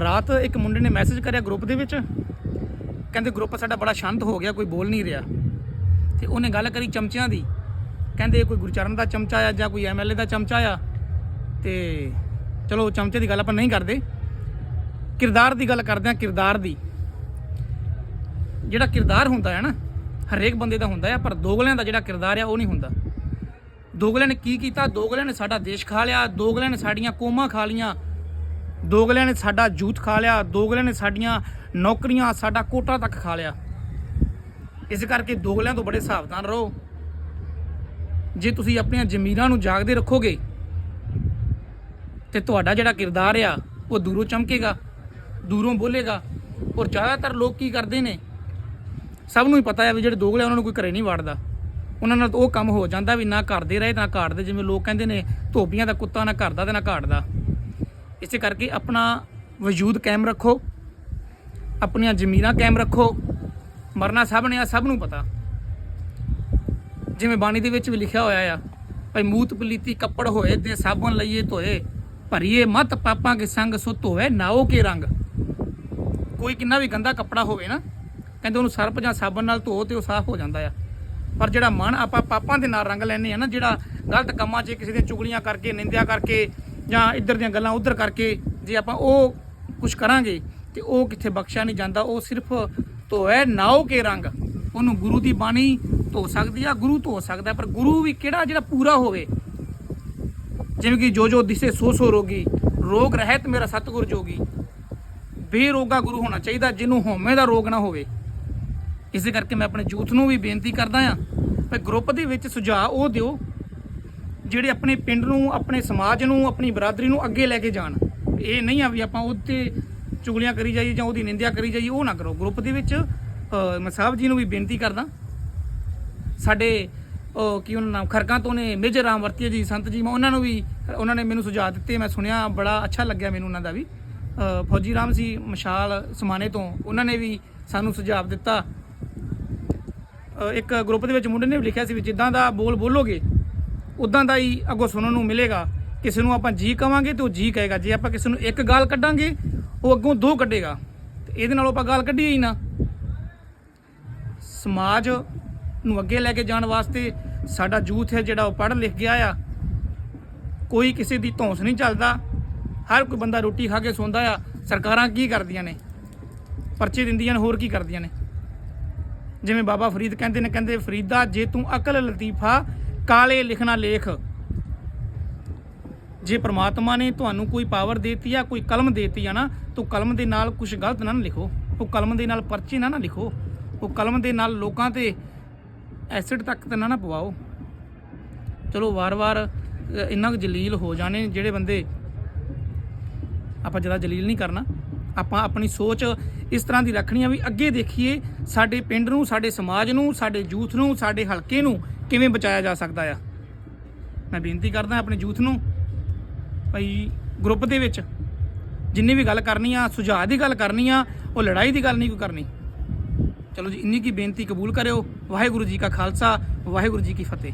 ਰਾਤ ਇੱਕ ਮੁੰਡੇ ਨੇ ਮੈਸੇਜ ਕਰਿਆ ਗਰੁੱਪ ਦੇ ਵਿੱਚ। ਕਹਿੰਦੇ ਗਰੁੱਪ ਸਾਡਾ ਬੜਾ ਸ਼ਾਂਤ ਹੋ ਗਿਆ, ਕੋਈ ਬੋਲ ਨਹੀਂ ਰਿਹਾ। ਤੇ ਉਹਨੇ ਗੱਲ ਕਰੀ ਚਮਚਿਆਂ ਦੀ। ਕਹਿੰਦੇ ਕੋਈ ਗੁਰਚਰਨ ਦਾ ਚਮਚਾ ਆ ਜਾਂ ਕੋਈ ਐਮਐਲਏ ਦਾ ਚਮਚਾ ਆ? ਤੇ ਚਲੋ ਚਮਚੇ ਦੀ ਗੱਲ ਆਪਾਂ ਨਹੀਂ ਕਰਦੇ। ਕਿਰਦਾਰ ਦੀ ਗੱਲ ਕਰਦੇ ਆ ਕਿਰਦਾਰ ਦੀ। ਜਿਹੜਾ ਕਿਰਦਾਰ ਹੁੰਦਾ ਹੈ ਨਾ, ਹਰੇਕ ਬੰਦੇ ਦਾ ਹੁੰਦਾ ਹੈ, ਪਰ ਦੋਗਲਿਆਂ ਦਾ ਜਿਹੜਾ ਕਿਰਦਾਰ ਆ, ਉਹ ਨਹੀਂ ਹੁੰਦਾ। ਦੋਗਲਿਆਂ ਨੇ ਕੀ ਕੀਤਾ? ਦੋਗਲਿਆਂ ਨੇ ਸਾਡਾ ਦੇਸ਼ ਖਾ ਲਿਆ, ਦੋਗਲਿਆਂ ਨੇ ਸਾਡੀਆਂ ਕੌਮਾਂ ਖਾ ਲੀਆਂ ਦੋਗਲਿਆਂ ਨੇ ਸਾਡਾ ਜੂਥ ਖਾ ਲਿਆ ਦੋਗਲਿਆਂ ਨੇ ਸਾਡੀਆਂ ਨੌਕਰੀਆਂ ਸਾਡਾ ਕੋਟਾ ਤੱਕ ਖਾ ਲਿਆ। ਇਸ ਕਰਕੇ ਦੋਗਲਿਆਂ ਤੋਂ ਬੜੇ ਸਾਵਧਾਨ ਰਹੋ। ਜੇ ਤੁਸੀਂ ਆਪਣੀਆਂ ਜ਼ਮੀਰਾਂ ਨੂੰ ਜਾਗਦੇ ਰੱਖੋਗੇ ਤੇ ਤੁਹਾਡਾ ਜਿਹੜਾ ਕਿਰਦਾਰ ਆ ਉਹ ਦੂਰੋਂ ਚਮਕੇਗਾ ਦੂਰੋਂ ਬੋਲੇਗਾ। ਔਰ ਜ਼ਿਆਦਾਤਰ ਲੋਕ ਕੀ ਕਰਦੇ ਨੇ ਸਭ ਨੂੰ ਹੀ ਪਤਾ ਹੈ ਵੀ ਜਿਹੜੇ ਦੋਗਲੇ ਆ, ਉਹਨਾਂ ਨੂੰ ਕੋਈ ਘਰੇ ਨਹੀਂ ਵੜਦਾ। ਉਹਨਾਂ ਨਾਲ ਉਹ ਕੰਮ ਹੋ ਜਾਂਦਾ ਵੀ ਨਾ ਘਰ ਰਹੇ ਨਾ ਘਾਟਦੇ ਜਿਵੇਂ ਲੋਕ ਕਹਿੰਦੇ ਨੇ ਧੋਬੀਆਂ ਦਾ ਕੁੱਤਾ ਨਾ ਘਰ ਦਾ ਤੇ ਨਾ ਘਾਟ ਦਾ। ਇਸੇ ਕਰਕੇ ਆਪਣਾ ਵਜੂਦ ਕਾਇਮ ਰੱਖੋ, ਆਪਣੀਆਂ ਜ਼ਮੀਰਾਂ ਕਾਇਮ ਰੱਖੋ, ਮਰਨਾ ਸਭ ਨੇ ਆ, ਸਭ ਨੂੰ ਪਤਾ। ਜਿਵੇਂ ਬਾਣੀ ਦੇ ਵਿੱਚ ਵੀ ਲਿਖਿਆ ਹੋਇਆ ਆ, ਭਈ ਮੂਤ ਪਲੀਤੀ ਕੱਪੜ ਹੋਏ ਤੇ ਸਾਬਣ ਲਈਏ ਧੋਏ, ਭਰੀਏ ਮਤ ਪਾਪਾਂ ਕੇ ਸੰਗ ਸੋ ਧੋਵੇ ਨਾਓ ਕੇ ਰੰਗ। ਕੋਈ ਕਿੰਨਾ ਵੀ ਗੰਦਾ ਕੱਪੜਾ ਹੋਵੇ ਨਾ, ਕਹਿੰਦੇ ਉਹਨੂੰ ਸਰਪ ਜਾਂ ਸਾਬਣ ਨਾਲ ਧੋ ਤੇ ਉਹ ਸਾਫ਼ ਹੋ ਜਾਂਦਾ ਆ। ਪਰ ਜਿਹੜਾ ਮਨ ਆਪਾਂ ਪਾਪਾਂ ਦੇ ਨਾਲ ਰੰਗ ਲੈਨੇ ਆ ਨਾ, ਜਿਹੜਾ ਗਲਤ ਕੰਮਾਂ 'ਚ ਕਿਸੇ ਦੀਆਂ ਚੁਗਲੀਆਂ ਕਰਕੇ, ਨਿੰਦਿਆ ਕਰਕੇ ਜਾਂ ਇੱਧਰ ਦੀਆਂ ਗੱਲਾਂ ਉੱਧਰ ਕਰਕੇ ਜੇ ਆਪਾਂ ਉਹ ਕੁਝ ਕਰਾਂਗੇ ਤੇ ਉਹ ਕਿੱਥੇ ਬਖਸ਼ਿਆ ਨਹੀਂ ਜਾਂਦਾ, ਉਹ ਸਿਰਫ ਧੋਏ ਨਾਓ ਕੇ ਰੰਗ। ਉਹਨੂੰ ਗੁਰੂ ਦੀ ਬਾਣੀ ਧੋ ਸਕਦੀ ਆ, ਗੁਰੂ ਧੋ ਸਕਦਾ ਪਰ ਗੁਰੂ ਵੀ ਕਿਹੜਾ ਜਿਹੜਾ ਪੂਰਾ ਹੋਵੇ? ਜਿਵੇਂ ਕਿ ਜੋ ਜੋ ਦਿਸੇ ਸੋ ਸੋ ਰੋਗੀ, ਰੋਗ ਰਹਿਤ ਮੇਰਾ ਸਤਿਗੁਰ ਜੋਗੀ। ਬੇਰੋਗਾ ਗੁਰੂ ਹੋਣਾ ਚਾਹੀਦਾ, ਜਿਹਨੂੰ ਹਉਮੈ ਦਾ ਰੋਗ ਨਾ ਹੋਵੇ। ਇਸੇ ਕਰਕੇ ਮੈਂ ਆਪਣੇ ਜੂਥ ਨੂੰ ਵੀ ਬੇਨਤੀ ਕਰਦਾ ਆ ਕਿ ਗਰੁੱਪ ਦੇ ਵਿੱਚ ਸੁਝਾਅ ਉਹ ਦਿਓ ਜਿਹੜੇ ਆਪਣੇ ਪਿੰਡ ਨੂੰ, ਆਪਣੇ ਸਮਾਜ ਨੂੰ, ਆਪਣੀ ਬਰਾਦਰੀ ਨੂੰ ਅੱਗੇ ਲੈ ਕੇ ਜਾਣ। ਇਹ ਨਹੀਂ ਆ ਵੀ ਆਪਾਂ ਉਹਤੇ ਚੁਗਲੀਆਂ ਕਰੀ ਜਾਈਏ ਜਾਂ ਉਹਦੀ ਨਿੰਦਿਆ ਕਰੀ ਜਾਈਏ, ਉਹ ਨਾ ਕਰੋ। ਗਰੁੱਪ ਦੇ ਵਿੱਚ ਮੈਂ ਸਾਹਿਬ ਜੀ ਨੂੰ ਵੀ ਬੇਨਤੀ ਕਰਦਾ। ਸਾਡੇ ਕੀ ਉਹਨਾਂ ਨਾਮ ਖਰਕਾਂ ਤੋਂ ਨੇ ਮੇਜਰ ਰਾਮ ਵਰਤੀਆ ਜੀ, ਸੰਤ ਜੀ, ਮੈਂ ਉਹਨਾਂ ਨੂੰ ਵੀ, ਉਹਨਾਂ ਨੇ ਮੈਨੂੰ ਸੁਝਾਅ ਦਿੱਤੇ, ਮੈਂ ਸੁਣਿਆ, ਬੜਾ ਅੱਛਾ ਲੱਗਿਆ ਮੈਨੂੰ ਉਹਨਾਂ ਦਾ ਵੀ। ਫੌਜੀ ਰਾਮ ਸੀ, ਮਸ਼ਾਲ ਸਮਾਨੇ ਤੋਂ, ਉਹਨਾਂ ਨੇ ਵੀ ਸਾਨੂੰ ਸੁਝਾਅ ਦਿੱਤਾ। ਇੱਕ ਗਰੁੱਪ ਦੇ ਵਿੱਚ ਮੁੰਡੇ ਨੇ ਵੀ ਲਿਖਿਆ ਸੀ ਵੀ ਜਿੱਦਾਂ ਦਾ ਬੋਲ ਬੋਲੋਗੇ ਉਦਾਂ ਦਾ ਹੀ ਅੱਗੋਂ ਸੁਣਨ ਨੂੰ ਮਿਲੇਗਾ। ਕਿਸੇ ਨੂੰ ਆਪਾਂ ਜੀ ਕਵਾਂਗੇ ਤੇ ਉਹ ਜੀ ਕਹੇਗਾ। ਜੇ ਆਪਾਂ ਕਿਸੇ ਨੂੰ ਇੱਕ ਗਾਲ ਕੱਢਾਂਗੇ, ਉਹ ਅੱਗੋਂ ਦੋ ਕੱਢੇਗਾ। ਤੇ ਇਹਦੇ ਨਾਲੋਂ ਆਪਾਂ ਗਾਲ ਕੱਢੀਏ ਹੀ ਨਾ। ਸਮਾਜ ਨੂੰ ਅੱਗੇ ਲੈ ਕੇ ਜਾਣ ਵਾਸਤੇ ਸਾਡਾ ਯੂਥ ਹੈ ਜਿਹੜਾ ਉਹ ਪੜ੍ਹ ਲਿਖ ਗਿਆ ਆ। ਕੋਈ ਕਿਸੇ ਦੀ ਧੌਂਸ ਨਹੀਂ ਚੱਲਦਾ। ਹਰ ਕੋਈ ਬੰਦਾ ਰੋਟੀ ਖਾ ਕੇ ਸੌਂਦਾ ਆ। ਸਰਕਾਰਾਂ ਕੀ ਕਰਦੀਆਂ ਨੇ? ਪਰਚੇ ਦਿੰਦੀਆਂ ਨੇ, ਹੋਰ ਕੀ ਕਰਦੀਆਂ ਨੇ? ਜਿਵੇਂ ਬਾਬਾ ਫਰੀਦ ਕਹਿੰਦੇ ਨੇ, ਕਹਿੰਦੇ ਫਰੀਦਾ, ਜੇ ਤੂੰ ਅਕਲ ਲਤੀਫਾ ਕਾਲੇ ਲਿਖਣਾ ਲੇਖ। ਜੇ ਪ੍ਰਮਾਤਮਾ ਨੇ ਤੁਹਾਨੂੰ ਕੋਈ ਪਾਵਰ ਦੇਤੀ ਆ ਕੋਈ ਕਲਮ ਦੇਤੀ ਆ ਨਾ, ਤੂੰ ਕਲਮ ਦੇ ਨਾਲ ਕੁਝ ਗਲਤ ਨਾ ਨਾ ਲਿਖੋ। ਉਹ ਕਲਮ ਦੇ ਨਾਲ ਪਰਚੇ ਨਾ ਨਾ ਲਿਖੋ। ਉਹ ਕਲਮ ਦੇ ਨਾਲ ਲੋਕਾਂ ਤੇ ਐਸਿਡ ਤੱਕ ਤਾਂ ਨਾ ਨਾ ਪਵਾਓ। ਚਲੋ ਵਾਰ-ਵਾਰ ਇੰਨਾ ਕੁ ਜਲੀਲ ਹੋ ਜਾਣੇ ਜਿਹੜੇ ਬੰਦੇ ਆਪਾਂ ਜ਼ਿਆਦਾ ਜਲੀਲ ਨਹੀਂ ਕਰਨਾ। ਆਪਾਂ ਆਪਣੀ ਸੋਚ ਇਸ ਤਰ੍ਹਾਂ ਦੀ ਰੱਖਣੀ ਆ ਵੀ ਅੱਗੇ ਦੇਖੀਏ, ਸਾਡੇ ਪਿੰਡ ਨੂੰ, ਸਾਡੇ ਸਮਾਜ ਨੂੰ, ਸਾਡੇ ਯੂਥ ਨੂੰ, ਸਾਡੇ ਹਲਕੇ ਨੂੰ ਕਿਵੇਂ ਬਚਾਇਆ ਜਾ ਸਕਦਾ ਆ? ਮੈਂ ਬੇਨਤੀ ਕਰਦਾ ਆਪਣੇ ਯੂਥ ਨੂੰ, ਭਾਈ ਗਰੁੱਪ ਦੇ ਵਿੱਚ ਜਿੰਨੀ ਵੀ ਗੱਲ ਕਰਨੀ ਆ, ਸੁਝਾਅ ਦੀ ਗੱਲ ਕਰਨੀ ਆ, ਉਹ ਲੜਾਈ ਦੀ ਗੱਲ ਨਹੀਂ ਕੋਈ ਕਰਨੀ। ਚਲੋ ਜੀ, ਇੰਨੀ ਕੀ ਬੇਨਤੀ ਕਬੂਲ ਕਰਿਓ। ਵਾਹਿਗੁਰੂ ਜੀ ਕਾ ਖਾਲਸਾ, ਵਾਹਿਗੁਰੂ ਜੀ ਕੀ ਫਤਿਹ।